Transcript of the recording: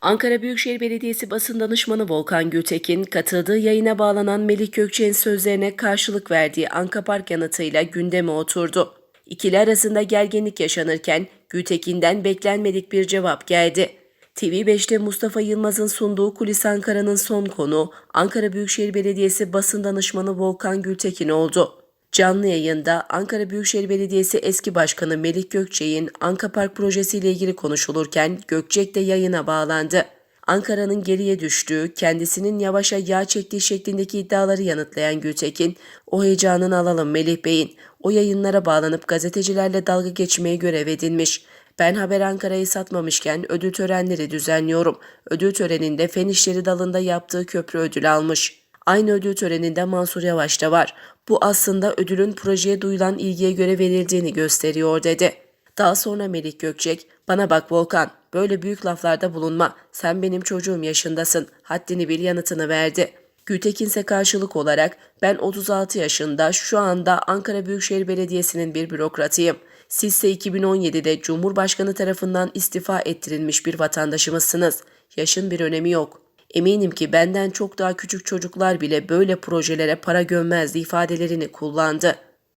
Ankara Büyükşehir Belediyesi basın danışmanı Volkan Gültekin, katıldığı yayına bağlanan Melih Gökçe'nin sözlerine karşılık verdiği Anka Park yanıtıyla gündeme oturdu. İkili arasında gerginlik yaşanırken Gültekin'den beklenmedik bir cevap geldi. TV5'te Mustafa Yılmaz'ın sunduğu Kulis Ankara'nın son konu Ankara Büyükşehir Belediyesi basın danışmanı Volkan Gültekin oldu. Canlı yayında Ankara Büyükşehir Belediyesi eski başkanı Melih Gökçek'in Anka Park projesiyle ilgili konuşulurken Gökçek de yayına bağlandı. Ankara'nın geriye düştüğü, kendisinin yavaşa yağ çektiği şeklindeki iddiaları yanıtlayan Gültekin, o heyecanını alalım Melih Bey'in, o yayınlara bağlanıp gazetecilerle dalga geçmeye görev edinmiş. Ben Haber Ankara'yı satmamışken ödül törenleri düzenliyorum. Ödül töreninde Fen İşleri dalında yaptığı köprü ödül almış. Aynı ödül töreninde Mansur Yavaş da var. Bu aslında ödülün projeye duyulan ilgiye göre verildiğini gösteriyor dedi. Daha sonra Melik Gökçek, bana bak Volkan, böyle büyük laflarda bulunma, sen benim çocuğum yaşındasın, haddini bil yanıtını verdi. Gültekin ise karşılık olarak, ben 36 yaşında, şu anda Ankara Büyükşehir Belediyesi'nin bir bürokratıyım. Sizse 2017'de Cumhurbaşkanı tarafından istifa ettirilmiş bir vatandaşımızsınız. Yaşın bir önemi yok. Eminim ki benden çok daha küçük çocuklar bile böyle projelere para gömmezdi ifadelerini kullandı.